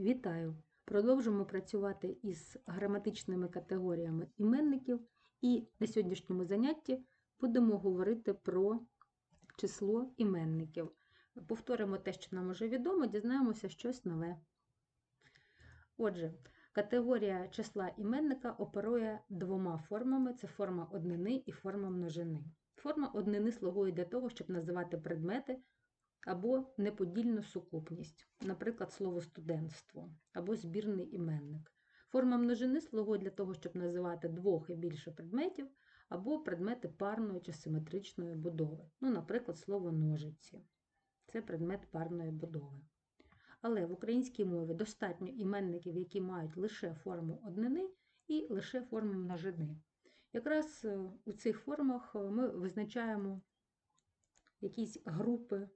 Вітаю! Продовжимо працювати із граматичними категоріями іменників, і на сьогоднішньому занятті будемо говорити про число іменників. Повторимо те, що нам уже відомо, дізнаємося щось нове. Отже, категорія числа іменника оперує двома формами: це форма однини і форма множини. Форма однини слугує для того, щоб називати предмети або неподільну сукупність, наприклад, слово студентство або збірний іменник. Форма множини слугує для того, щоб називати двох і більше предметів, або предмети парної чи симетричної будови. Ну, наприклад, слово ножиці це предмет парної будови. Але в українській мові достатньо іменників, які мають лише форму однини і лише форму множини. Якраз е, у цих формах е, ми визначаємо якісь групи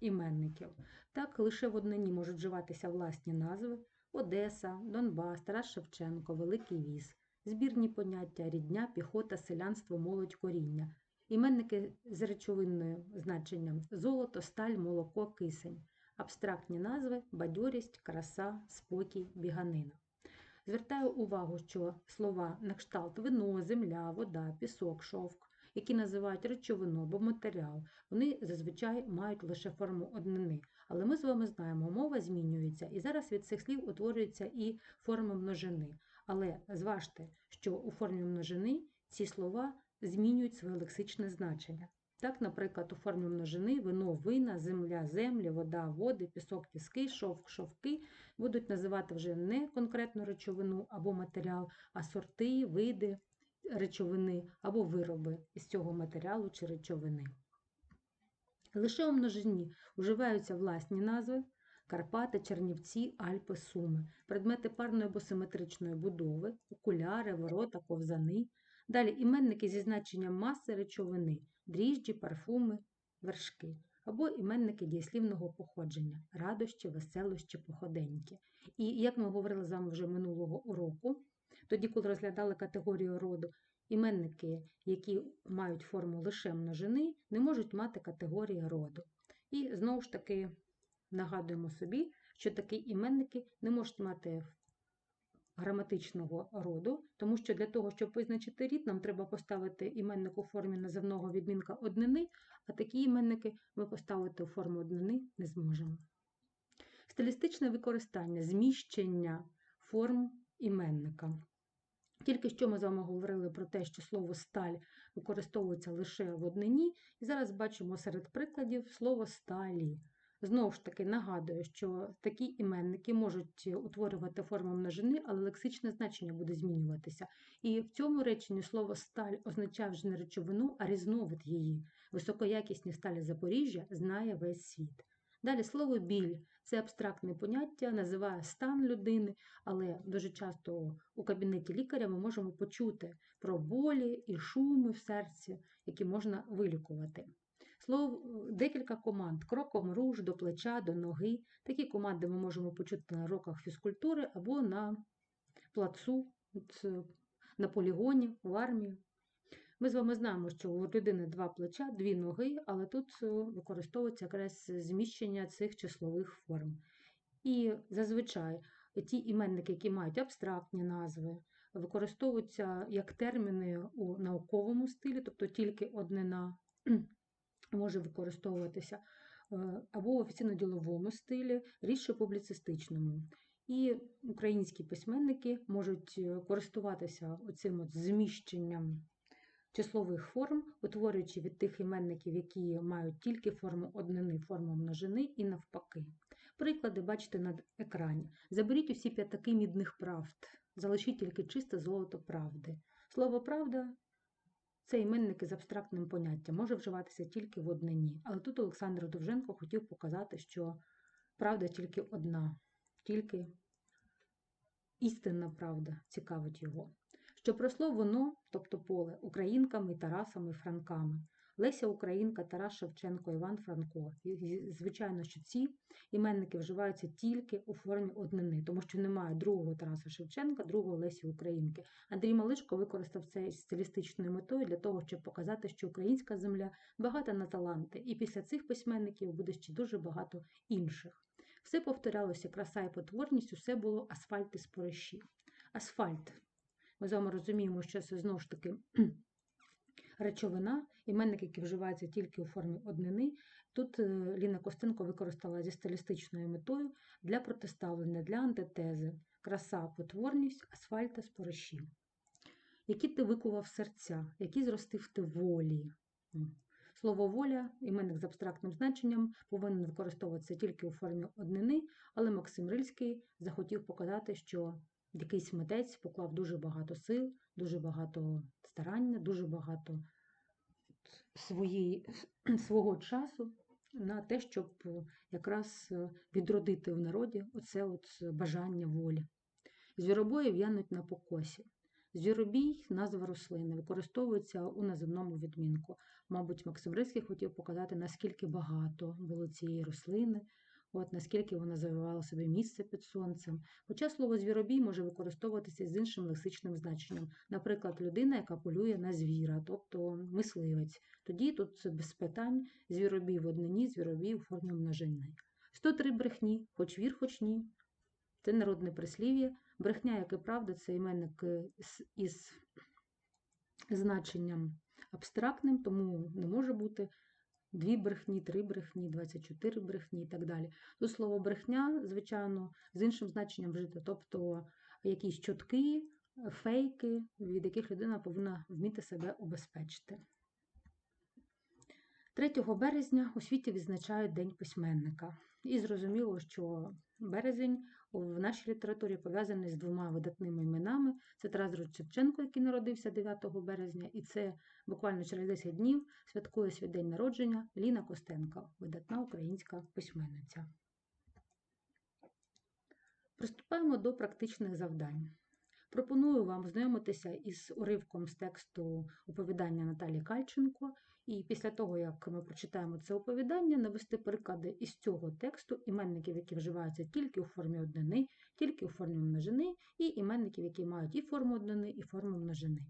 іменників. Так, лише в однині можуть вживатися власні назви Одеса, Донбас, Тарас Шевченко, Великий Віз, збірні поняття, рідня, піхота, селянство, молодь, коріння, іменники з речовинним значенням золото, сталь, молоко, кисень, абстрактні назви, бадьорість, краса, спокій, біганина. Звертаю увагу, що слова на кшталт вино, земля, вода, пісок, шовк, які називають речовину або матеріал, вони зазвичай мають лише форму однини. Але ми з вами знаємо, мова змінюється, і зараз від цих слів утворюється і форма множини. Але зважте, що у формі множини ці слова змінюють своє лексичне значення. Так, наприклад, у формі множини вино, вина, земля, землі, вода, води, пісок, піски, шовк, шовки будуть називати вже не конкретну речовину або матеріал, а сорти, види речовини або вироби із цього матеріалу чи речовини. Лише у множині вживаються власні назви Карпати, Чернівці, Альпи, Суми, предмети парної або симетричної будови, окуляри, ворота, ковзани. Далі іменники зі значенням маси речовини, дріжджі, парфуми, вершки, або іменники дієслівного походження, радощі, веселощі, походеньки. І як ми говорили з вами вже минулого уроку, тоді, коли розглядали категорію роду, іменники, які мають форму лише множини, не можуть мати категорії роду. І знову ж таки нагадуємо собі, що такі іменники не можуть мати граматичного роду, тому що для того, щоб визначити рід, нам треба поставити іменник у формі називного відмінка однини, а такі іменники ми поставити у форму однини не зможемо. Стилістичне використання, зміщення форм іменника. Тільки що ми з вами говорили про те, що слово сталь використовується лише в однині, і зараз бачимо серед прикладів слово сталі. Знову ж таки, нагадую, що такі іменники можуть утворювати форму множини, але лексичне значення буде змінюватися. І в цьому реченні слово сталь означає вже не речовину, а різновид її. Високоякісні сталі Запоріжжя знає весь світ. Далі слово біль це абстрактне поняття, називає стан людини, але дуже часто у кабінеті лікаря ми можемо почути про болі і шуми в серці, які можна вилікувати. Слово декілька команд кроком руш, до плеча, до ноги. Такі команди ми можемо почути на уроках фізкультури або на плацу, на полігоні, в армії. Ми з вами знаємо, що у людини два плеча, дві ноги, але тут використовується якраз зміщення цих числових форм. І зазвичай ті іменники, які мають абстрактні назви, використовуються як терміни у науковому стилі, тобто тільки однина може використовуватися, або в офіційно-діловому стилі, рідше публіцистичному. І українські письменники можуть користуватися оцим от зміщенням числових форм, утворюючи від тих іменників, які мають тільки форму однини, форму множини і навпаки. Приклади бачите на екрані. Заберіть усі п'ятаки мідних правд, залишіть тільки чисте золото правди. Слово правда це іменники з абстрактним поняттям, може вживатися тільки в однині. Але тут Олександр Довженко хотів показати, що правда тільки одна, тільки істинна правда цікавить його що просло воно, тобто поле, українками, Тарасами, Франками. Леся Українка, Тарас Шевченко, Іван Франко. І, звичайно, що ці іменники вживаються тільки у формі однини, тому що немає другого Тараса Шевченка, другого Лесі Українки. Андрій Малишко використав це стилістичною метою для того, щоб показати, що українська земля багата на таланти, і після цих письменників буде ще дуже багато інших. Все повторялося, краса і потворність, усе було асфальт і спориші. Асфальт. Ми з вами розуміємо, що це знову ж таки речовина, іменник, який вживається тільки у формі однини. Тут е, Ліна Костенко використала зі стилістичною метою для протиставлення, для антитези, краса, потворність, асфальта, спориші. Які ти викував серця, які зростив ти волі. Слово воля, іменник з абстрактним значенням, повинен використовуватися тільки у формі однини, але Максим Рильський захотів показати, що якийсь митець поклав дуже багато сил, дуже багато старання, дуже багато своєї, свого часу на те, щоб якраз е, відродити в народі оце от бажання волі. Звіробої в'януть на покосі. Звіробій назва рослини використовується у наземному відмінку. Мабуть, Максим Рильський хотів показати, наскільки багато було цієї рослини, от наскільки вона завивала собі місце під сонцем. Хоча слово звіробій може використовуватися з іншим лексичним значенням, наприклад, людина, яка полює на звіра, тобто мисливець. Тоді тут без питань звіробій в однині, звіробій у формі множини. 103 брехні, хоч вір, хоч ні. Це народне прислів'я. Брехня, як і правда, це іменник із значенням абстрактним, тому не може бути дві брехні, три брехні, 24 брехні і так далі. Тут слово брехня, звичайно, з іншим значенням вжити, тобто якісь чутки, фейки, від яких людина повинна вміти себе убезпечити. 3 березня у світі відзначають День письменника. І зрозуміло, що березень в нашій літературі пов'язаний з двома видатними іменами. Це Тарас Шевченко, який народився 9 березня, і це буквально через 10 днів святкує свій день народження Ліна Костенко, видатна українська письменниця. Приступаємо до практичних завдань. Пропоную вам знайомитися із уривком з тексту оповідання Наталі Кальченко, і після того, як ми прочитаємо це оповідання, навести приклади із цього тексту іменників, які вживаються тільки у формі однини, тільки у формі множини, і іменників, які мають і форму однини, і форму множини.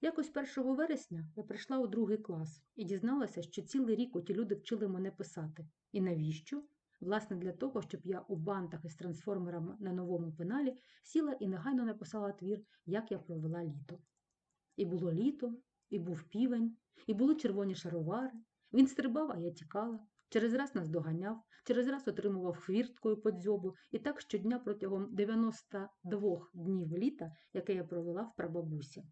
Якось 1 вересня я прийшла у другий клас і дізналася, що цілий рік оті люди вчили мене писати. І навіщо? Власне, для того, щоб я у бантах із трансформерами на новому пеналі сіла і негайно написала твір, як я провела літо. І було літо, і був півень, і були червоні шаровари. Він стрибав, а я тікала. Через раз нас доганяв, через раз отримував хвірткою по дзьобу, і так щодня протягом 92 днів літа, яке я провела в прабабусі.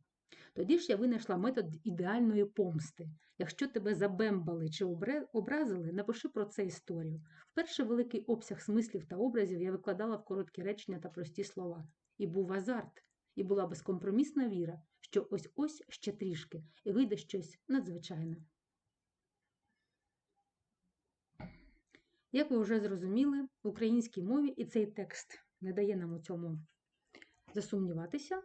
Тоді ж я винайшла метод ідеальної помсти. Якщо тебе забембали чи образили, напиши про це історію. Вперше великий обсяг смислів та образів я викладала в короткі речення та прості слова. І був азарт, і була безкомпромісна віра, що ось ось ще трішки, і вийде щось надзвичайне. Як ви вже зрозуміли, в українській мові і цей текст не дає нам у цьому засумніватися.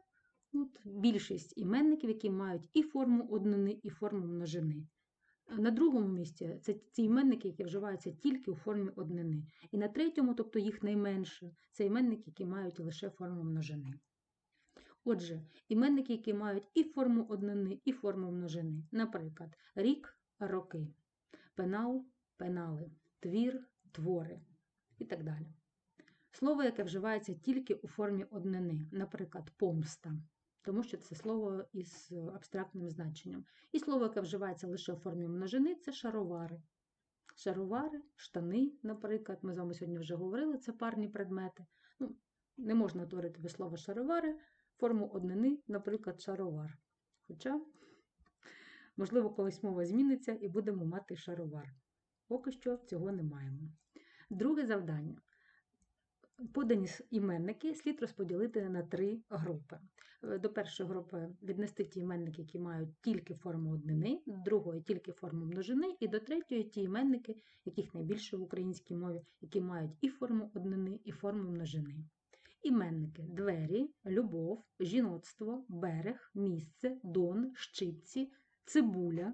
От, більшість іменників, які мають і форму однини, і форму множини. На другому місці це ці іменники, які вживаються тільки у формі однини. І на третьому, тобто їх найменше, це іменники, які мають лише форму множини. Отже, іменники, які мають і форму однини, і форму множини. Наприклад, рік роки, пенал пенали, твір твори і так далі. Слово, яке вживається тільки у формі однини, наприклад, помста, тому що це слово із абстрактним значенням. І слово, яке вживається лише у формі множини, це шаровари. Шаровари, штани, наприклад, ми з вами сьогодні вже говорили, це парні предмети. Ну, не можна творити без слова шаровари, форму однини, наприклад, шаровар. Хоча, можливо, колись мова зміниться і будемо мати шаровар. Поки що цього не маємо. Друге завдання. Подані іменники слід розподілити на три групи. Е, До першої групи віднести ті іменники, які мають тільки форму однини, до другої тільки форму множини, і до третьої ті іменники, яких найбільше в українській мові, які мають і форму однини, і форму множини. Іменники двері, любов, жіноцтво, берег, місце, дон, щипці, цибуля,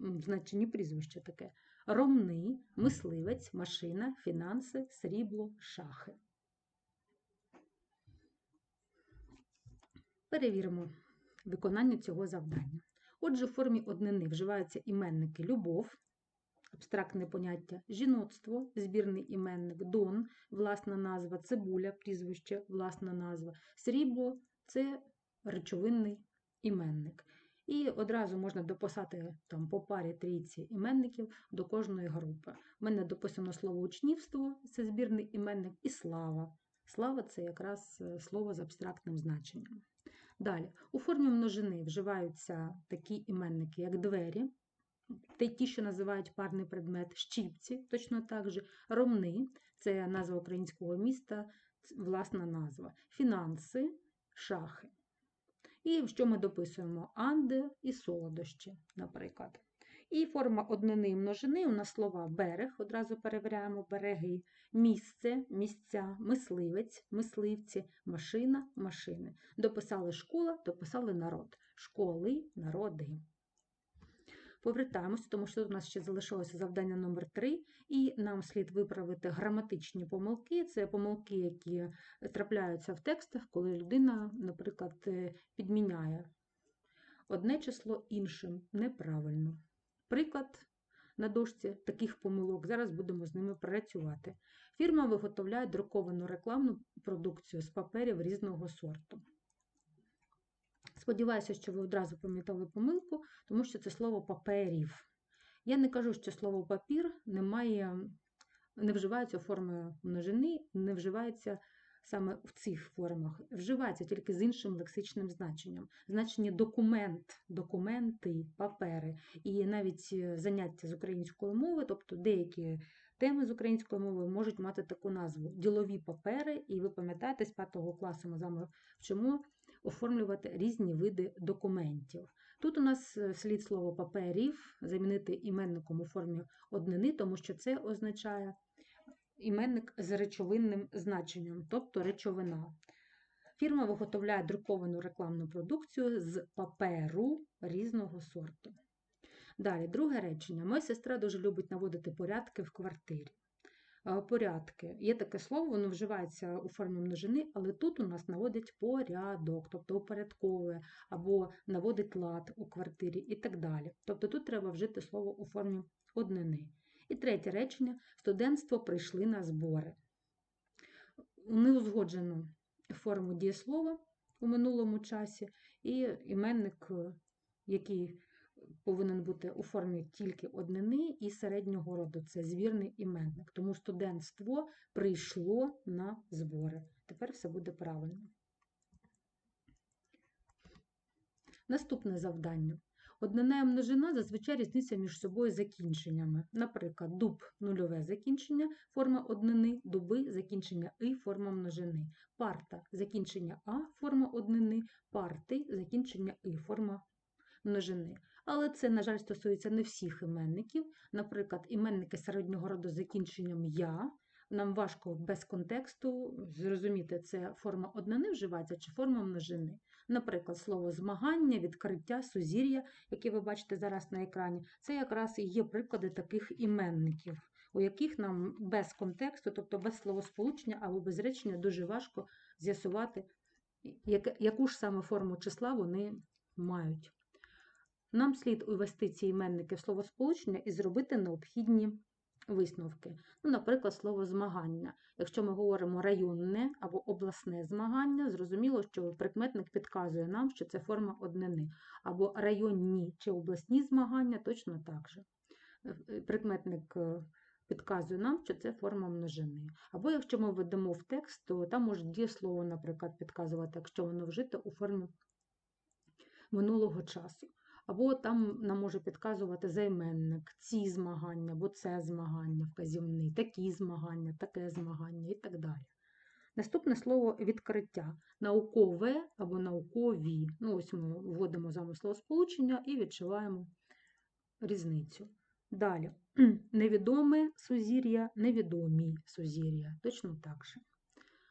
значенні прізвище таке, ромни, мисливець, машина, фінанси, срібло, шахи. Перевіримо виконання цього завдання. Отже, в формі однини вживаються іменники любов, абстрактне поняття жіноцтво, збірний іменник, дон, власна назва, цибуля, прізвище, власна назва, срібло це речовинний іменник. І одразу можна дописати там по парі трійці іменників до кожної групи. У мене дописано слово учнівство, це збірний іменник, і слава. Слава це якраз е, слово з абстрактним значенням. Далі, у формі множини вживаються такі іменники, як двері, та ті, що називають парний предмет, щіпці, точно так же, ромни це назва українського міста, власна назва, фінанси, шахи. І що ми дописуємо? Анди і солодощі, наприклад. І форма однини і множини у нас слова берег, одразу перевіряємо береги, місце, місця, мисливець, мисливці, машина, машини. Дописали школа, дописали народ. Школи, народи. Повертаємося, тому що тут у нас ще залишилося завдання номер 3 і нам слід виправити граматичні помилки. Це помилки, які трапляються в текстах, коли людина, наприклад, е, підміняє одне число іншим неправильно. Приклад на дошці таких помилок. Зараз будемо з ними працювати. Фірма виготовляє друковану рекламну продукцію з паперів різного сорту. Сподіваюся, що ви одразу пам'ятали помилку, тому що це слово паперів. Я не кажу, що слово папір не має, не вживається у формі множини, не вживається саме в цих формах. Вживається тільки з іншим лексичним значенням. Значення документ, документи, папери. І навіть е, заняття з української мови, тобто деякі теми з української мови можуть мати таку назву ділові папери, і ви пам'ятаєте, з 5 класу ми вчимо оформлювати різні види документів. Тут у нас е, слід слово паперів замінити іменником у формі однини, тому що це означає іменник з речовинним значенням, тобто речовина. Фірма виготовляє друковану рекламну продукцію з паперу різного сорту. Далі, друге речення. Моя сестра дуже любить наводити порядки в квартирі. Е, Порядки. Є таке слово, воно вживається у формі множини, але тут у нас наводять порядок, тобто упорядковує, або наводить лад у квартирі і так далі. Тобто тут треба вжити слово у формі однини. І третє речення студентство прийшли на збори. Неузгоджену форму дієслова у минулому часі, і іменник, який повинен бути у формі тільки однини і середнього роду. Це звірний іменник. Тому студентство прийшло на збори. Тепер все буде правильно. Наступне завдання. Однина і множина зазвичай різниця між собою закінченнями. Наприклад, дуб нульове закінчення, форма однини, дуби закінчення и, форма множини. Парта закінчення а, форма однини, парти закінчення и, форма множини. Але це, на жаль, стосується не всіх іменників. Наприклад, іменники середнього роду з закінченням я. Нам важко без контексту зрозуміти, це форма однини вживається чи форма множини. Наприклад, слово змагання, відкриття, сузір'я, яке ви бачите зараз на екрані, це якраз і є приклади таких іменників, у яких нам без контексту, тобто без словосполучення або без речення, дуже важко з'ясувати, яку ж саме форму числа вони мають. Нам слід увести ці іменники в словосполучення і зробити необхідні висновки. Ну, наприклад, слово змагання. Якщо ми говоримо районне або обласне змагання, зрозуміло, що прикметник підказує нам, що це форма однини. Або районні чи обласні змагання точно так же. Е, Прикметник е, підказує нам, що це форма множини. Або якщо ми введемо в текст, то там може дієслово, наприклад, підказувати, якщо воно вжите у формі минулого часу. Або там нам може підказувати займенник, ці змагання, або це змагання, вказівний, такі змагання, таке змагання і так далі. Наступне слово відкриття. Наукове або наукові. Ну, ось ми вводимо з вами словосполучення і відчуваємо різницю. Далі. Невідоме сузір'я, невідомі сузір'я. Точно так же.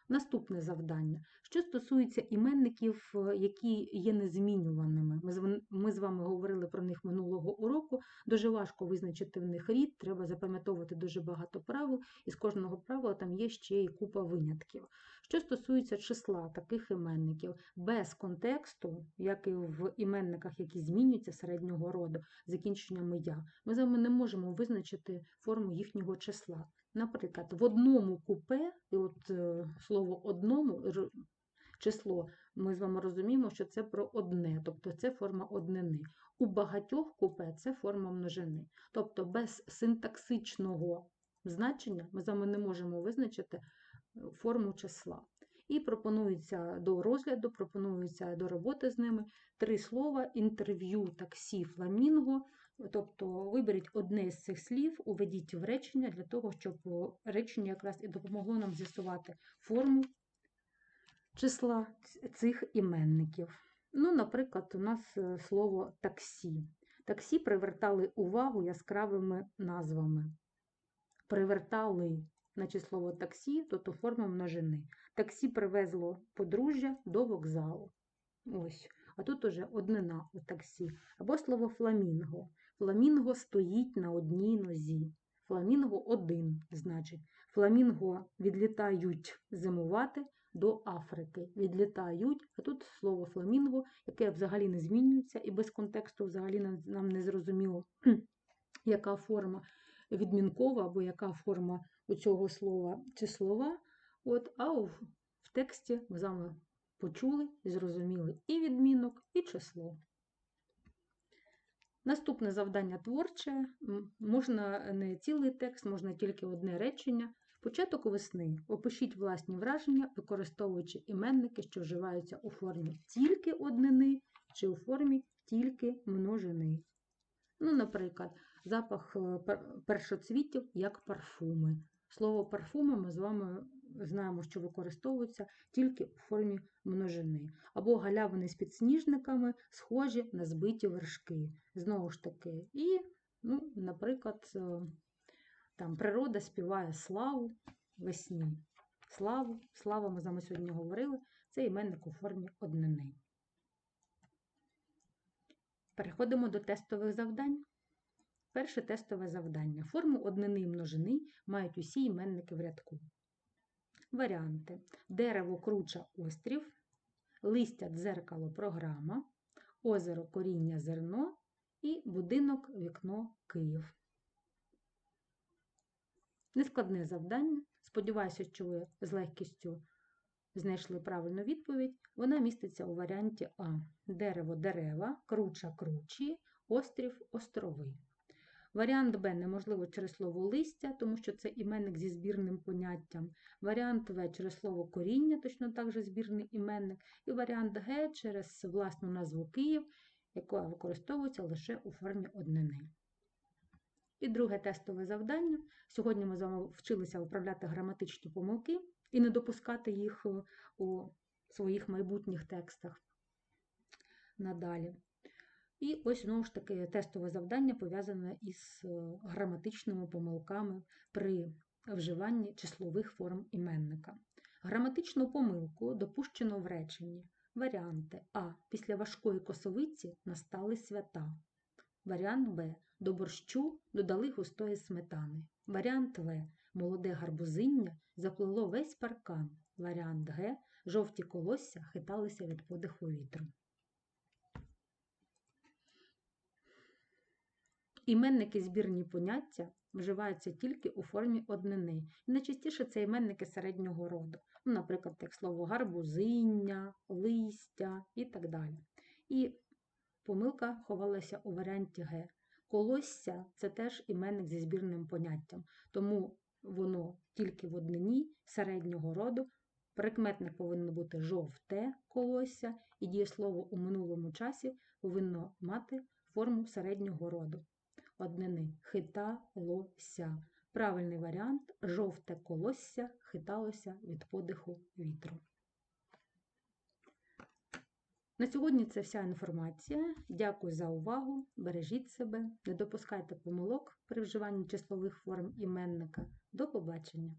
Наступне завдання. Що стосується іменників, е, які є незмінюваними, ми з, ми з вами говорили про них минулого уроку. Дуже важко визначити в них рід, треба запам'ятовувати дуже багато правил, і з кожного правила там є ще і купа винятків. Що стосується числа таких іменників, без контексту, як і в іменниках, які змінюються середнього роду, закінченнями я, ми з вами не можемо визначити форму їхнього числа. Наприклад, в одному купе, і от е, слово одному число, ми з вами розуміємо, що це про одне, тобто це форма однини. У багатьох купе це форма множини. Тобто без синтаксичного значення ми з вами не можемо визначити е, форму числа. І пропонується до розгляду, пропонується до роботи з ними три слова: інтерв'ю, таксі, фламінго. Тобто виберіть одне з цих слів, уведіть в речення для того, щоб речення якраз і допомогло нам з'ясувати форму числа цих іменників. Ну, наприклад, у нас е, слово таксі. Таксі привертали увагу яскравими назвами. Привертали, значить слово таксі, тобто форма множини. Таксі привезло подружжя до вокзалу. Ось. А тут уже однина у таксі. Або слово фламінго. Фламінго стоїть на одній нозі. Фламінго один, значить. Фламінго відлітають зимувати до Африки. Відлітають, а тут слово фламінго, яке взагалі не змінюється, і без контексту взагалі нам, не зрозуміло, яка форма відмінкова або яка форма у цього слова чи слова. От, а в, в тексті ми з вами почули і зрозуміли і відмінок, і число. Наступне завдання творче. Можна не цілий текст, можна тільки одне речення. Початок весни. Опишіть власні враження, використовуючи іменники, що вживаються у формі тільки однини чи у формі тільки множини. Ну, наприклад, запах е, першоцвітів як парфуми. Слово парфуми ми з вами знаємо, що використовується тільки у формі множини. Або галявини з підсніжниками, схожі на збиті вершки. Знову ж таки, і, ну, наприклад, е, там природа співає славу весні. Славу, слава, ми з вами сьогодні говорили, це іменник у формі однини. Переходимо до тестових завдань. Перше тестове завдання. Форму однини і множини мають усі іменники в рядку. Варіанти: дерево, круча, острів, листя, дзеркало, програма, озеро, коріння, зерно і будинок, вікно, Київ. Нескладне завдання. Сподіваюся, що ви з легкістю знайшли правильну відповідь. Вона міститься у варіанті А. Дерево, дерева, круча, кручі, острів, острови. Варіант Б неможливо через слово листя, тому що це іменник зі збірним поняттям. Варіант В через слово коріння, точно так же збірний іменник. І варіант Г через власну назву Київ, яка використовується лише у формі однини. І друге тестове завдання. Сьогодні ми з вами вчилися виправляти граматичні помилки і не допускати їх е, у своїх майбутніх текстах надалі. І ось знову ж таки тестове завдання пов'язане із е, граматичними помилками при вживанні числових форм іменника. Граматичну помилку допущено в реченні. Варіанти А. Після важкої косовиці настали свята. Варіант Б. До борщу додали густої сметани. Варіант В. Молоде гарбузиння заплило весь паркан. Варіант Г. Жовті колосся хиталися від подиху вітру. Іменники збірні поняття вживаються тільки у формі однини. І найчастіше це іменники середнього роду. Ну, наприклад, як слово гарбузиння, листя і так далі. І помилка ховалася у варіанті Г. Колосся це теж іменник зі збірним поняттям, тому воно тільки в однині середнього роду. Прикметник повинно бути жовте колосся, і дієслово у минулому часі повинно мати форму середнього роду. Однини хиталося. Правильний варіант жовте колосся хиталося від подиху вітру. На сьогодні це вся інформація. Дякую за увагу. Бережіть себе, не допускайте помилок при вживанні числових форм іменника. До побачення!